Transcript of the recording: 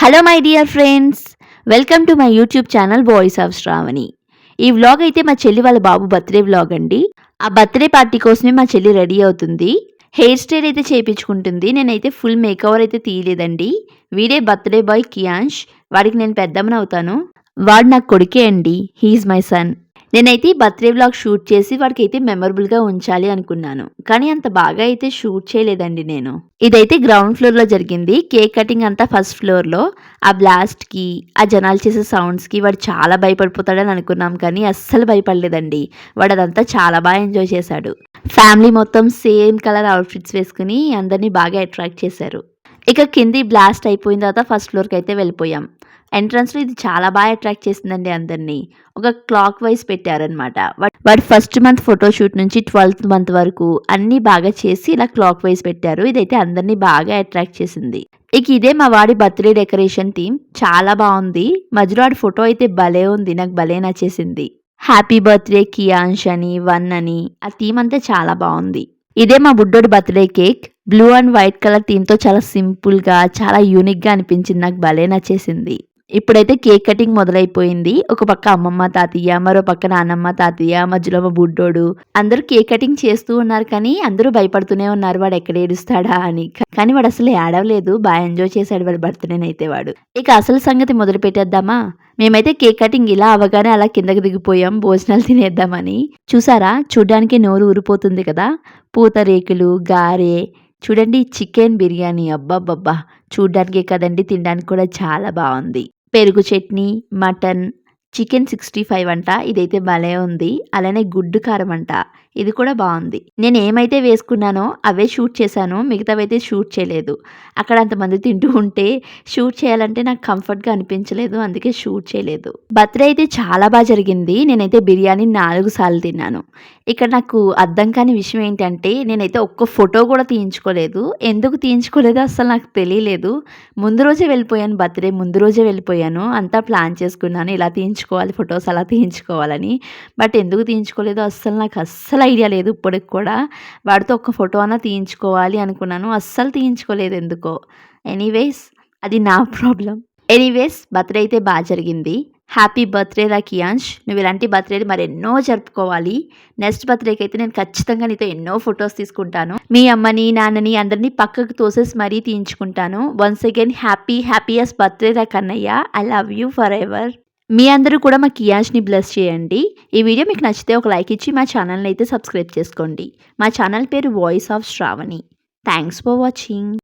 Hello my dear friends welcome to my YouTube channel voice of Shravani ఈ vlog అయితే మా చెల్లి వాళ్ళ బాబు బర్త్డే వ్లాగ్ అండి. ఆ బర్త్డే పార్టీ కోసమే మా చెల్లి రెడీ అవుతుంది. హెయిర్ స్టైల్ అయితే చేయించుకుంటుంది నేనైతే ఫుల్ మేకవర్ అయితే తీయలేదండి. వీడే బర్త్డే బాయ్ కియాన్ష్ వాడికి నేను పెద్దమ్మని అవుతాను వాడు నాకు కొడుకే అండి. హీఈస్ మై సన్ నేనైతే ఈ బర్త్డే వ్లాగ్ షూట్ చేసి వాడికి అయితే మెమరబుల్గా ఉంచాలి అనుకున్నాను. కానీ అంత బాగా అయితే షూట్ చేయలేదండి నేను. ఇదైతే గ్రౌండ్ ఫ్లోర్లో జరిగింది. కేక్ కటింగ్ అంతా ఫస్ట్ ఫ్లోర్లో ఆ బ్లాస్ట్కి ఆ జనాలు చేసే సౌండ్స్కి వాడు చాలా భయపడిపోతాడని అనుకున్నాం కానీ అస్సలు భయపడలేదండి. వాడు అదంతా చాలా బాగా ఎంజాయ్ చేశాడు. ఫ్యామిలీ మొత్తం సేమ్ కలర్ అవుట్ఫిట్స్ వేసుకుని అందరినీ బాగా అట్రాక్ట్ చేశారు. ఇక కింది బ్లాస్ట్ అయిపోయిన తర్వాత ఫస్ట్ ఫ్లోర్కి అయితే వెళ్ళిపోయాం. ఎంట్రన్స్లో ఇది చాలా బాగా అట్రాక్ట్ చేసిందండి అందరినీ. ఒక క్లాక్ వైజ్ పెట్టారనమాట వాడు ఫస్ట్ మంత్ ఫోటోషూట్ నుంచి ట్వెల్త్ మంత్ వరకు అన్నీ బాగా చేసి ఇలా క్లాక్ వైజ్ పెట్టారు. ఇదైతే అందరినీ బాగా అట్రాక్ట్ చేసింది. ఇక ఇదే మా వాడి బర్త్డే డెకరేషన్ థీమ్. చాలా బాగుంది. మధ్యలో వాడి ఫోటో అయితే భలే ఉంది. నాకు భలే నచ్చేసింది. హ్యాపీ బర్త్డే కియాన్ష్ అని వన్ అని. ఆ థీమ్ అంతా చాలా బాగుంది. ఇదే మా బుడ్డోడి birthday cake. Blue and white colour థీమ్తో చాలా సింపుల్గా చాలా యూనిక్గా అనిపించింది. నాకు భలే నచ్చేసింది. ఇప్పుడైతే కేక్ కటింగ్ మొదలైపోయింది. ఒక పక్క అమ్మమ్మ తాతయ్య మరో పక్క నాన్నమ్మ తాతయ్య మధ్యలో మా బుడ్డోడు. అందరూ కేక్ కటింగ్ చేస్తూ ఉన్నారు కానీ అందరూ భయపడుతూనే ఉన్నారు వాడు ఎక్కడ ఏడుస్తాడా అని. కానీ వాడు అసలు ఏడవలేదు. బాగా ఎంజాయ్ చేశాడు వాడి బర్త్డేనైతే వాడు. ఇక అసలు సంగతి మొదలు పెట్టేద్దామా? మేమైతే కేక్ కటింగ్ ఇలా అవగానే అలా కిందకి దిగిపోయాం. భోజనాలు తినేద్దామని. చూసారా? చూడ్డానికి నోరు ఊరిపోతుంది కదా? పూతరేకులు గారె. చూడండి చికెన్ బిర్యానీ. అబ్బాబ్బబ్బా! చూడ్డానికే కదండి తినడానికి కూడా చాలా బాగుంది. పెరుగు chutney mutton chicken sixty five అంట ఇదైతే భలే ఉంది. అలానే గుడ్డు కారం అంట ఇది కూడా బాగుంది. నేను ఏమైతే వేసుకున్నానో అవే షూట్ చేశాను మిగతావైతే షూట్ చేయలేదు. అక్కడ అంతమంది తింటూ ఉంటే షూట్ చేయాలంటే నాకు కంఫర్ట్గా అనిపించలేదు అందుకే షూట్ చేయలేదు. బర్త్డే అయితే చాలా బాగా జరిగింది నేనైతే బిర్యానీ నాలుగు సార్లు తిన్నాను. ఇక్కడ నాకు అర్థం కాని విషయం ఏంటంటే నేనైతే ఒక్క ఫోటో కూడా తీయించుకోలేదు. ఎందుకు తీయించుకోలేదో అసలు నాకు తెలియలేదు. ముందు రోజే వెళ్ళిపోయాను బర్త్డే ముందు రోజే వెళ్ళిపోయాను అంతా ప్లాన్ చేసుకున్నాను ఇలా తీయించుకోవాలి ఫొటోస్ అలా తీయించుకోవాలని. బట్ ఎందుకు తీయించుకోలేదో? అస్సలు నాకు అస్సలు ఐడియా లేదు ఇప్పటికి కూడా. వాడితో ఒక ఫోటో అన్నా తీయించుకోవాలి అనుకున్నాను. అస్సలు తీయించుకోలేదు ఎందుకో. ఎనీవేస్ అది నా ప్రాబ్లం. ఎనీవేస్ బర్త్డే అయితే బాగా జరిగింది. హ్యాపీ బర్త్డే రా కియాన్ష్ నువ్వు ఇలాంటి బర్త్డేలు మరి ఎన్నో జరుపుకోవాలి. నెక్స్ట్ బర్త్డేకి అయితే నేను ఖచ్చితంగా నీతో ఎన్నో ఫొటోస్ తీసుకుంటాను. మీ అమ్మని నాన్నని అందరినీ పక్కకు తోసేసి మరీ తీయించుకుంటాను. Once again happy happiest birthday రా Kannayya. I love you forever. మీ అందరూ కూడా మా కియాజ్ని బ్లెస్ చేయండి. ఈ వీడియో మీకు నచ్చితే ఒక లైక్ ఇచ్చి మా ఛానల్ని అయితే సబ్స్క్రైబ్ చేసుకోండి. మా ఛానల్ పేరు voice of Shravani. Thanks for watching.